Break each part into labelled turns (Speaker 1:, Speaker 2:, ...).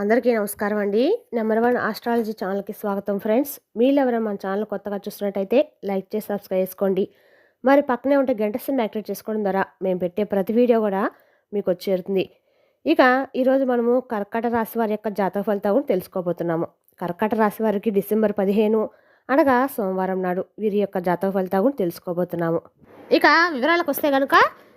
Speaker 1: అందరికీ నమస్కారం అండి. నెంబర్ వన్ ఆస్ట్రాలజీ ఛానల్కి స్వాగతం ఫ్రెండ్స్. మీరు ఎవరైనా మన ఛానల్ కొత్తగా చూస్తున్నట్టయితే లైక్ చేసి సబ్స్క్రైబ్ చేసుకోండి. మరి పక్కనే ఉంటే గంట సిమ్ యాక్టివేట్ చేసుకోవడం ద్వారా మేము పెట్టే ప్రతి వీడియో కూడా మీకు వచ్చేరుతుంది ఇక ఈరోజు మనము కర్కట రాశి వారి యొక్క జాతక ఫలితాలను తెలుసుకోబోతున్నాము. కర్కట రాశి వారికి డిసెంబర్ పదిహేను అనగా సోమవారం నాడు వీరి యొక్క జాతక ఫలితాలను తెలుసుకోబోతున్నాము. ఇక వివరాలకు వస్తే కనుక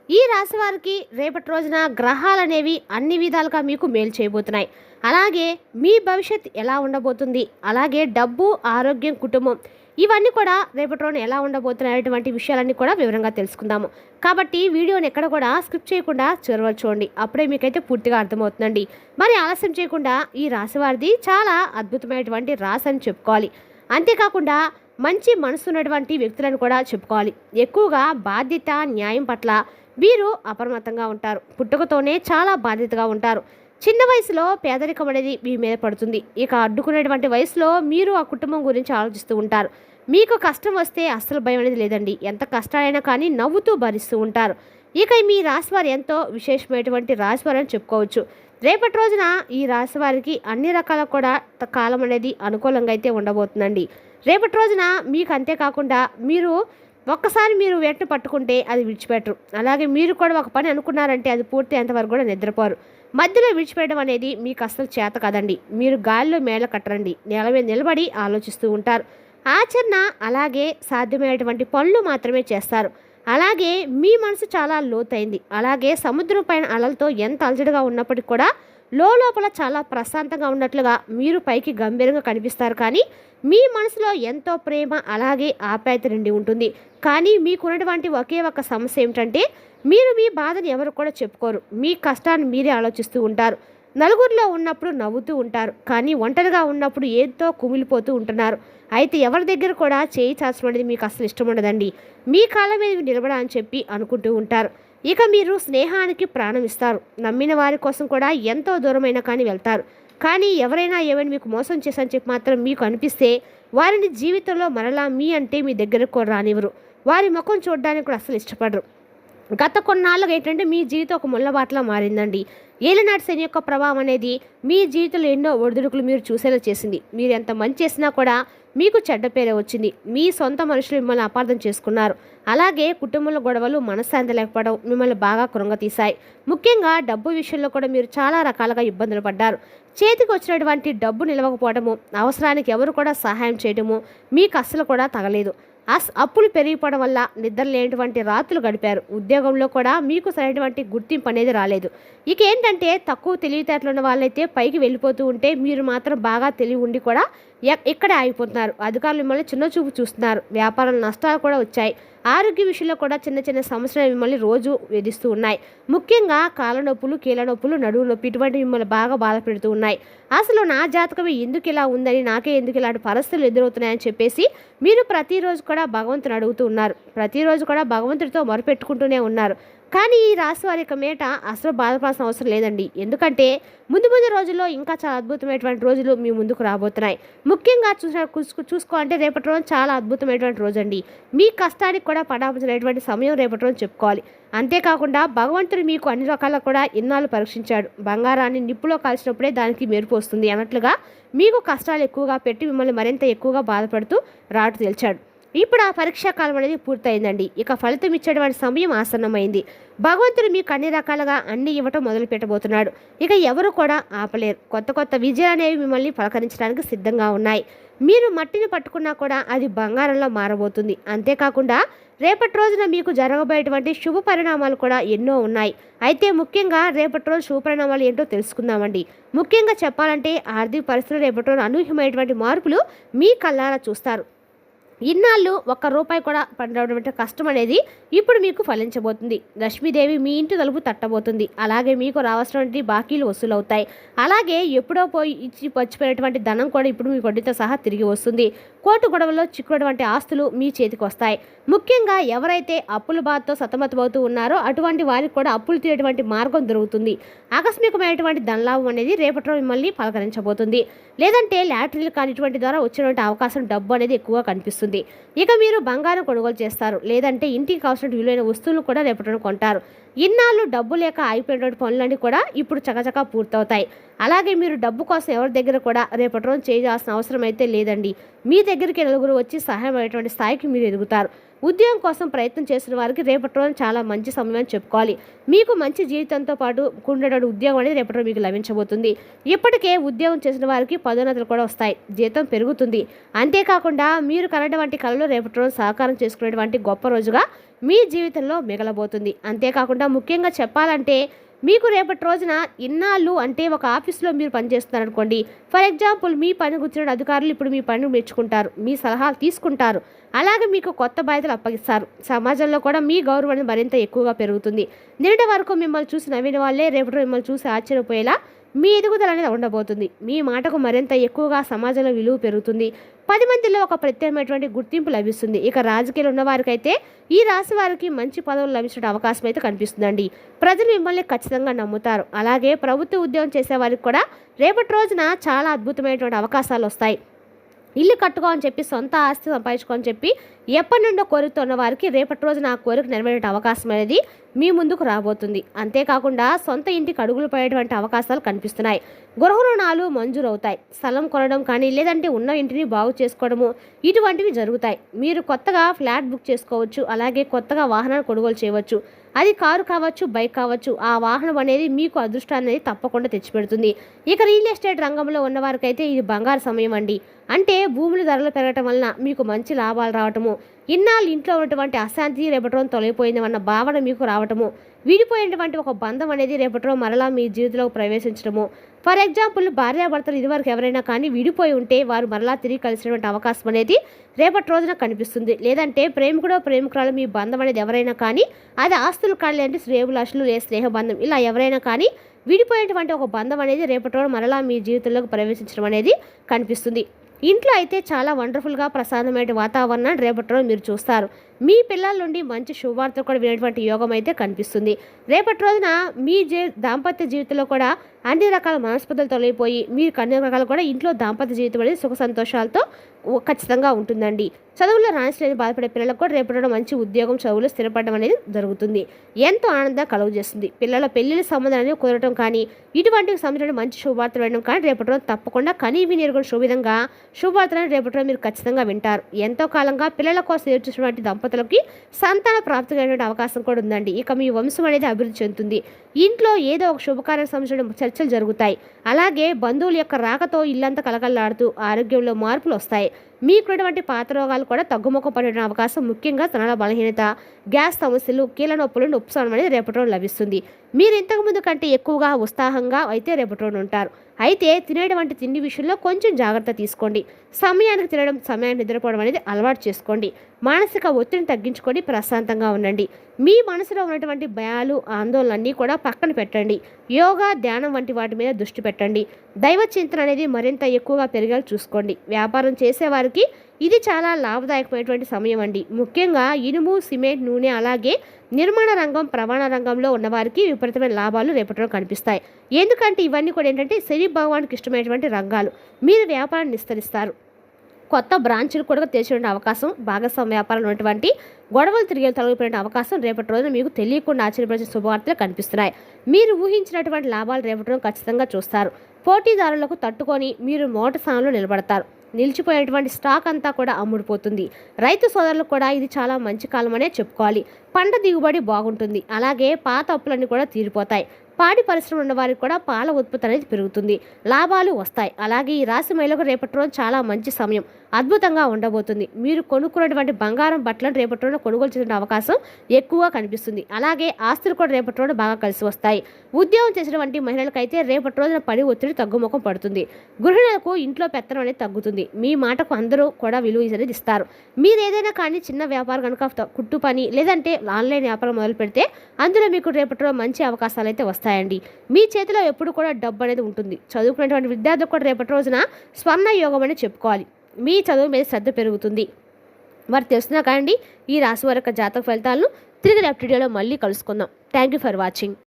Speaker 1: ఈ రాశి వారికి రేపటి రోజున గ్రహాలు అనేవి అన్ని విధాలుగా మీకు మేలు చేయబోతున్నాయి. అలాగే మీ భవిష్యత్ ఎలా ఉండబోతుంది? అలాగే డబ్బు ఆరోగ్యం కుటుంబం ఇవన్నీ కూడా రేపటి రోజున ఎలా ఉండబోతున్నాయి విషయాలన్నీ కూడా వివరంగా తెలుసుకుందాము. కాబట్టి వీడియోని ఎక్కడ కూడా స్కిప్ చేయకుండా చివరి చూడండి. అప్పుడే మీకైతే పూర్తిగా అర్థమవుతుందండి. మరి ఆలస్యం చేయకుండా ఈ రాశి వారిది చాలా అద్భుతమైనటువంటి రాశి అని చెప్పుకోవాలి. అంతేకాకుండా మంచి మనసు ఉన్నటువంటి వ్యక్తులను కూడా చెప్పుకోవాలి. ఎక్కువగా బాధ్యత న్యాయం పట్ల వీరు అప్రమత్తంగా ఉంటారు. పుట్టుకతోనే చాలా బాధ్యతగా ఉంటారు. చిన్న వయసులో పేదరికం అనేది మీ మీద పడుతుంది. ఇక అడ్డుకునేటువంటి వయసులో మీరు ఆ కుటుంబం గురించి ఆలోచిస్తూ ఉంటారు. మీకు కష్టం వస్తే అస్సలు భయం అనేది లేదండి. ఎంత కష్టాలైనా కానీ నవ్వుతూ భరిస్తూ ఉంటారు. ఇక మీ రాశివారు ఎంతో విశేషమైనటువంటి రాశివారు అని చెప్పుకోవచ్చు. రేపటి రోజున ఈ రాశి వారికి అన్ని రకాల కూడా త- కాలం అనేది అనుకూలంగా అయితే ఉండబోతుందండి. రేపటి రోజున మీకు అంతేకాకుండా మీరు ఒక్కసారి మీరు వేటను పట్టుకుంటే అది విడిచిపెట్టరు. అలాగే మీరు కూడా ఒక పని అనుకున్నారంటే అది పూర్తి అంతవరకు కూడా నిద్రపోరు. మధ్యలో విడిచిపెట్టడం అనేది మీకు అస్సలు చేత కదండి. మీరు గాలిలో మేళ కట్టరండి. నేల మీద నిలబడి ఆలోచిస్తూ ఉంటారు. ఆచరణ అలాగే సాధ్యమైనటువంటి పనులు మాత్రమే చేస్తారు. అలాగే మీ మనసు చాలా లోతైంది. అలాగే సముద్రం పైన అలలతో ఎంత అలజడిగా ఉన్నప్పటికీ కూడా లోపల చాలా ప్రశాంతంగా ఉన్నట్లుగా మీరు పైకి గంభీరంగా కనిపిస్తారు. కానీ మీ మనసులో ఎంతో ప్రేమ అలాగే ఆప్యాయత నిండి ఉంటుంది. కానీ మీకున్నటువంటి ఒకే ఒక సమస్య ఏమిటంటే మీరు మీ బాధను ఎవరు కూడా చెప్పుకోరు. మీ కష్టాన్ని మీరే ఆలోచిస్తూ ఉంటారు. నలుగురిలో ఉన్నప్పుడు నవ్వుతూ ఉంటారు. కానీ ఒంటరిగా ఉన్నప్పుడు ఏదో కుమిలిపోతూ ఉంటున్నారు. అయితే ఎవరి దగ్గర కూడా చేయి చాచడం అనేది మీకు అసలు ఇష్టం ఉండదండి. మీ కాళ్ళ మీద నిలబడాలని చెప్పి అనుకుంటూ ఉంటారు. ఇక మీరు స్నేహానికి ప్రాణం ఇస్తారు. నమ్మిన వారి కోసం కూడా ఎంతో దూరమైన కానీ వెళ్తారు. కానీ ఎవరైనా ఏమైనా మీకు మోసం చేశారని చెప్పి మాత్రం మీకు అనిపిస్తే వారిని జీవితంలో మరలా మీ అంటే మీ దగ్గరకు కూడా రానివ్వరు. వారి ముఖం చూడడానికి కూడా అసలు ఇష్టపడరు. గత కొన్నాళ్ళుగా ఏంటంటే మీ జీవితం ఒక ముళ్ళబాటలా మారిందండి. ఏలినాటి శని యొక్క ప్రభావం అనేది మీ జీవితంలో ఎన్నో ఒడిదుడుకులు మీరు చూసేలా చేసింది. మీరు ఎంత మంచి చేసినా కూడా మీకు చెడ్డ పేరే వచ్చింది. మీ సొంత మనుషులు మిమ్మల్ని అపార్థం చేసుకున్నారు. అలాగే కుటుంబంలో గొడవలు మనశ్శాంతి లేకపోవడం మిమ్మల్ని బాగా కృంగతీశాయి. ముఖ్యంగా డబ్బు విషయంలో కూడా మీరు చాలా రకాలుగా ఇబ్బందులు పడ్డారు. చేతికి వచ్చినటువంటి డబ్బు నిలవకపోవడము అవసరానికి ఎవరు కూడా సహాయం చేయడము మీకు అస్సలు కూడా తగలేదు. అస్ అప్పులు పెరిగిపోవడం వల్ల నిద్ర లేనటువంటి రాత్రులు గడిపారు. ఉద్యోగంలో కూడా మీకు సరైనటువంటి గుర్తింపు అనేది రాలేదు. ఇక ఏంటంటే తక్కువ తెలివితేటలు ఉన్న వాళ్ళైతే పైకి వెళ్ళిపోతూ ఉంటే మీరు మాత్రం బాగా తెలివి ఉండి కూడా ఇక్కడే ఆగిపోతున్నారు. అధికారులు మిమ్మల్ని చిన్న చూపు చూస్తున్నారు. వ్యాపారం నష్టాలు కూడా వచ్చాయి. ఆరోగ్య విషయంలో కూడా చిన్న చిన్న సమస్యలు మిమ్మల్ని రోజు వేధిస్తూ ఉన్నాయి. ముఖ్యంగా కాళ్ళ నొప్పులు కీళ్ళ నొప్పులు నడువు నొప్పి ఇటువంటి మిమ్మల్ని బాగా బాధ పెడుతూ ఉన్నాయి. అసలు నా జాతకమే ఎందుకు ఇలా ఉందని నాకే ఎందుకు ఇలాంటి పరిస్థితులు ఎదురవుతున్నాయని చెప్పేసి మీరు ప్రతిరోజు కూడా భగవంతుని అడుగుతూ ఉన్నారు. ప్రతిరోజు కూడా భగవంతుడితో మొరపెట్టుకుంటూనే ఉన్నారు. కానీ ఈ రాశి వారి యొక్క మేట అసలు బాధపడాల్సిన అవసరం లేదండి. ఎందుకంటే ముందు ముందు రోజుల్లో ఇంకా చాలా అద్భుతమైనటువంటి రోజులు మీ ముందుకు రాబోతున్నాయి. ముఖ్యంగా చూసిన చూసుకో- చూసుకోవాలంటే రేపటి రోజు చాలా అద్భుతమైనటువంటి రోజు అండి మీ కష్టానికి కూడా పడాల్సినటువంటి సమయం రేపటి రోజు చెప్పుకోవాలి. అంతేకాకుండా భగవంతుడు మీకు అన్ని రకాల కూడా ఇన్నాళ్ళు పరీక్షించాడు. బంగారాన్ని నిప్పులో కాల్చినప్పుడే దానికి మెరుపు వస్తుంది. అన్నట్లుగా మీకు కష్టాలు ఎక్కువగా పెట్టి మిమ్మల్ని మరింత ఎక్కువగా బాధపడుతూ రాటు తేల్చాడు. ఇప్పుడు ఆ పరీక్షా కాలం అనేది పూర్తయిందండి. ఇక ఫలితం ఇచ్చేటువంటి సమయం ఆసన్నమైంది. భగవంతుడు మీకు అన్ని రకాలుగా అన్ని ఇవ్వటం మొదలు పెట్టబోతున్నాడు. ఇక ఎవరు కూడా ఆపలేరు. కొత్త కొత్త విజయాలు అనేవి మిమ్మల్ని పలకరించడానికి సిద్ధంగా ఉన్నాయి. మీరు మట్టిని పట్టుకున్నా కూడా అది బంగారంలో మారబోతుంది. అంతేకాకుండా రేపటి రోజున మీకు జరగబోయేటువంటి శుభ పరిణామాలు కూడా ఎన్నో ఉన్నాయి. అయితే ముఖ్యంగా రేపటి రోజు శుభ పరిణామాలు ఏంటో తెలుసుకుందామండి. ముఖ్యంగా చెప్పాలంటే ఆర్థిక పరిస్థితులు రేపటి రోజు అనూహ్యమైనటువంటి మార్పులు మీ కళ్ళారా చూస్తారు. ఇన్నాళ్ళు ఒక్క రూపాయి కూడా పడినటువంటి కష్టం అనేది ఇప్పుడు మీకు ఫలించబోతుంది. లక్ష్మీదేవి మీ ఇంటి తలుపు తట్టబోతుంది. అలాగే మీకు రావాల్సినటువంటి బాకీలు వసూలవుతాయి. అలాగే ఎప్పుడో పోయి ఇచ్చి పచ్చిపోయినటువంటి ధనం కూడా ఇప్పుడు మీ వడ్డీతో సహా తిరిగి వస్తుంది. కోర్టు గొడవలో చిక్కునటువంటి ఆస్తులు మీ చేతికి వస్తాయి. ముఖ్యంగా ఎవరైతే అప్పుల బాధతో సతమతమవుతూ ఉన్నారో అటువంటి వారికి కూడా అప్పులు తీరేటువంటి మార్గం దొరుకుతుంది. ఆకస్మికమైనటువంటి ధనలాభం అనేది రేపటి మిమ్మల్ని పలకరించబోతుంది. లేదంటే లాటరీలు కానిటువంటి ద్వారా వచ్చినటువంటి అవకాశం డబ్బు అనేది ఎక్కువగా కనిపిస్తుంది. ఇక మీరు బంగారం కొనుగోలు చేస్తారు. లేదంటే ఇంటికి కావాల్సిన విలువైన వస్తువులు కూడా రేపటి కొంటారు. ఇన్నాళ్ళు డబ్బు లేక ఆగిపోయినటువంటి పనులన్నీ కూడా ఇప్పుడు చకచకా పూర్తవుతాయి. అలాగే మీరు డబ్బు కోసం ఎవరి దగ్గర కూడా రేపటి రోజు చేయాల్సిన అవసరం అయితే లేదండి. మీ దగ్గరికి నలుగురు వచ్చి సహాయం అయ్యేటువంటి స్థాయికి మీరు ఎదుగుతారు. ఉద్యోగం కోసం ప్రయత్నం చేసిన వారికి రేపటి రోజు చాలా మంచి సమయం అని చెప్పుకోవాలి. మీకు మంచి జీవితంతో పాటు ఉండేటువంటి ఉద్యోగం అనేది రేపటి రోజు మీకు లభించబోతుంది. ఇప్పటికే ఉద్యోగం చేసిన వారికి పదోన్నతులు కూడా వస్తాయి. జీతం పెరుగుతుంది. అంతేకాకుండా మీరు కలటువంటి కళలు రేపటి రోజు సహకారం చేసుకునేటువంటి గొప్ప రోజుగా మీ జీవితంలో మిగలబోతుంది. అంతేకాకుండా ముఖ్యంగా చెప్పాలంటే మీకు రేపటి రోజున ఇన్నాళ్ళు అంటే ఒక ఆఫీస్లో మీరు పనిచేస్తున్నారనుకోండి. ఫర్ ఎగ్జాంపుల్ మీ పని కూర్చున్న అధికారులు ఇప్పుడు మీ పని మెచ్చుకుంటారు మీ సలహాలు తీసుకుంటారు. అలాగే మీకు కొత్త బాధ్యతలు అప్పగిస్తారు. సమాజంలో కూడా మీ గౌరవం మరింత ఎక్కువగా పెరుగుతుంది. నిన్నటి వరకు మిమ్మల్ని చూసి నవ్విన వాళ్ళే రేపటి మిమ్మల్ని చూసి ఆశ్చర్యపోయేలా మీ ఎదుగుదల అనేది ఉండబోతుంది. మీ మాటకు మరింత ఎక్కువగా సమాజంలో విలువ పెరుగుతుంది. పది మందిలో ఒక ప్రత్యేకమైనటువంటి గుర్తింపు లభిస్తుంది. ఇక రాజకీయాలు ఉన్నవారికైతే ఈ రాశి వారికి మంచి పదవులు లభించే అవకాశం అయితే కనిపిస్తుందండి. ప్రజలు మిమ్మల్ని ఖచ్చితంగా నమ్ముతారు. అలాగే ప్రభుత్వ ఉద్యోగం చేసే వారికి కూడా రేపటి రోజున చాలా అద్భుతమైనటువంటి అవకాశాలు వస్తాయి. ఇల్లు కట్టుకోని చెప్పి సొంత ఆస్తి సంపాదించుకోని చెప్పి ఎప్పటి నుండో కోరుతున్న వారికి రేపటి రోజున ఆ కోరిక నెరవేరే అవకాశం అనేది మీ ముందుకు రాబోతుంది. అంతేకాకుండా సొంత ఇంటికి అడుగులు పడేటువంటి అవకాశాలు కనిపిస్తున్నాయి. గృహ రుణాలు మంజూరవుతాయి. స్థలం కొనడం కానీ లేదంటే ఉన్న ఇంటిని బాగు చేసుకోవడము ఇటువంటివి జరుగుతాయి. మీరు కొత్తగా ఫ్లాట్ బుక్ చేసుకోవచ్చు. అలాగే కొత్తగా వాహనాలు కొనుగోలు చేయవచ్చు. అది కారు కావచ్చు బైక్ కావచ్చు ఆ వాహనం అనేది మీకు అదృష్టాన్ని అనేది తప్పకుండా తెచ్చిపెడుతుంది. ఇక రియల్ ఎస్టేట్ రంగంలో ఉన్నవారికైతే ఇది బంగారు సమయం అండి. అంటే భూముల ధరలు పెరగటం వలన మీకు మంచి లాభాలు రావటము ఇన్నాళ్ళు ఇంట్లో ఉన్నటువంటి అశాంతి రేపటి తొలగిపోయింది తొలగిపోయిందన్న భావన మీకు రావటము విడిపోయినటువంటి ఒక బంధం అనేది రేపటిలో మరలా మీ జీవితంలో ప్రవేశించడము. ఫర్ ఎగ్జాంపుల్ భార్యాభర్తలు ఇదివరకు ఎవరైనా కానీ విడిపోయి ఉంటే వారు మరలా తిరిగి కలిసినటువంటి అవకాశం అనేది రేపటి రోజున కనిపిస్తుంది. లేదంటే ప్రేమికుడో ప్రేమికురాలు మీ బంధం అనేది ఎవరైనా కానీ అది ఆస్తులు కానీ లేదంటే శ్రేయభిలాషులు లే స్నేహబంధం ఇలా ఎవరైనా కానీ విడిపోయేటువంటి ఒక బంధం అనేది రేపటి రోజు మరలా మీ జీవితంలోకి ప్రవేశించడం అనేది కనిపిస్తుంది. ఇంట్లో అయితే చాలా వండర్ఫుల్గా ప్రశాంతమైన వాతావరణాన్ని రేపటి రోజు మీరు చూస్తారు. మీ పిల్లల నుండి మంచి శుభవార్తలు కూడా వినేటువంటి యోగం అయితే కనిపిస్తుంది. రేపటి రోజున మీ జీ దాంపత్య జీవితంలో కూడా అన్ని రకాల మనస్పతులు తొలగిపోయి మీరు అన్ని రకాలు కూడా ఇంట్లో దాంపత్య జీవితం అనేది సుఖ సంతోషాలతో ఖచ్చితంగా ఉంటుందండి. చదువుల్లో రాణించలేని బాధపడే పిల్లలకు కూడా రేపటి మంచి ఉద్యోగం చదువులు స్థిరపడడం అనేది జరుగుతుంది. ఎంతో ఆనందం కలుగు చేస్తుంది. పిల్లల పెళ్ళిళ్ళ సంబంధాన్ని కుదరటం కానీ ఇటువంటి సంబంధించిన మంచి శుభవార్తలు వినడం కానీ రేపటి తప్పకుండా కనీ విని శుభవిధంగా శుభవార్తలను రేపటి మీరు ఖచ్చితంగా వింటారు. ఎంతో కాలంగా పిల్లల కోసం ఎదుర్చున్నటువంటి దంపతులకి సంతాన ప్రాప్తి కలిగిన అవకాశం కూడా ఉందండి. ఇక మీ వంశం అనేది అభివృద్ధి చెందుతుంది. ఇంట్లో ఏదో ఒక శుభకార్యం సంబంధించిన చర్చలు జరుగుతాయి. అలాగే బంధువుల యొక్క రాకతో ఇల్లంతా కలకల్లాడుతూ ఆరోగ్యంలో మార్పులు వస్తాయి. మీకున్నటువంటి పాత రోగాలు కూడా తగ్గుముఖం పడే అవకాశం ముఖ్యంగా తనల బలహీనత గ్యాస్ సమస్యలు కీళ్ళ నొప్పులు ఉపశమనం అనేది రేపటి రోజు లభిస్తుంది. మీరు ఇంతకుముందు కంటే ఎక్కువగా ఉత్సాహంగా అయితే రేపటి రోజు ఉంటారు. అయితే తినేటువంటి తిండి విషయంలో కొంచెం జాగ్రత్త తీసుకోండి. సమయానికి తినడం సమయానికి నిద్రపోవడం అనేది అలవాటు చేసుకోండి. మానసిక ఒత్తిడిని తగ్గించుకొని ప్రశాంతంగా ఉండండి. మీ మనసులో ఉన్నటువంటి భయాలు ఆందోళనలన్నీ కూడా పక్కన పెట్టండి. యోగా ధ్యానం వంటి వాటి మీద దృష్టి పెట్టండి. దైవ చింతన అనేది మరింత ఎక్కువగా పెరిగేలా చూసుకోండి. వ్యాపారం వారికి ఇది చాలా లాభదాయకమైనటువంటి సమయం అండి. ముఖ్యంగా ఇనుము సిమెంట్ నూనె అలాగే నిర్మాణ రంగం ప్రమాణ రంగంలో ఉన్నవారికి విపరీతమైన లాభాలు రేపటిలో కనిపిస్తాయి. ఎందుకంటే ఇవన్నీ కూడా ఏంటంటే శని భగవానికి ఇష్టమైనటువంటి రంగాలు. మీరు వ్యాపారాన్ని విస్తరిస్తారు. కొత్త బ్రాంచ్లు కూడా తెరిచిన అవకాశం భాగస్వామ్య వ్యాపారంలో ఉన్నటువంటి గొడవలు తిరిగి తొలగిపోయిన అవకాశం రేపటి రోజున మీకు తెలియకుండా ఆశ్చర్యపరిచే శుభవార్తలు కనిపిస్తున్నాయి. మీరు ఊహించినటువంటి లాభాలు రేపటి రోజు ఖచ్చితంగా చూస్తారు. పోటీదారులకు తట్టుకొని మీరు మోట స్థానంలో నిలబడతారు. నిలిచిపోయేటువంటి స్టాక్ అంతా కూడా అమ్ముడుపోతుంది. రైతు సోదరులకు కూడా ఇది చాలా మంచి కాలమనే చెప్పుకోవాలి. పంట దిగుబడి బాగుంటుంది. అలాగే పాత అప్పులన్నీ కూడా తీరిపోతాయి. పాడి పరిశ్రమ ఉన్న వారికి కూడా పాల ఉత్పత్తి అనేది పెరుగుతుంది. లాభాలు వస్తాయి. అలాగే ఈ రాశి మహిళకు రేపటి రోజు చాలా మంచి సమయం. అద్భుతంగా ఉండబోతుంది. మీరు కొనుక్కున్నటువంటి బంగారం బట్టలను రేపటి రోజున కొనుగోలు చేసిన అవకాశం ఎక్కువగా కనిపిస్తుంది. అలాగే ఆస్తులు కూడా రేపటి రోజున బాగా కలిసి వస్తాయి. ఉద్యోగం చేసినటువంటి మహిళలకైతే రేపటి రోజున పడి ఒత్తిడి తగ్గుముఖం పడుతుంది. గృహిణులకు ఇంట్లో పెత్తనం అనేది తగ్గుతుంది. మీ మాటకు అందరూ కూడా విలువ అనేది ఇస్తారు. మీరు ఏదైనా కానీ చిన్న వ్యాపారం కనుక కుట్టు పని లేదంటే ఆన్లైన్ వ్యాపారం మొదలు పెడితే అందులో మీకు రేపటి రోజు మంచి అవకాశాలు అయితే వస్తాయండి. మీ చేతిలో ఎప్పుడు కూడా డబ్బు అనేది ఉంటుంది. చదువుకునేటువంటి విద్యార్థులకు కూడా రేపటి రోజున స్వర్ణ యోగం అని చెప్పుకోవాలి. మీ చదువు మీద శ్రద్ధ పెరుగుతుంది. మరి తెలుసునా కానీ ఈ రాశి వారి యొక్క జాతక ఫలితాలను తిరిగి రేపు వీడియోలో మళ్ళీ కలుసుకుందాం. Thank you for watching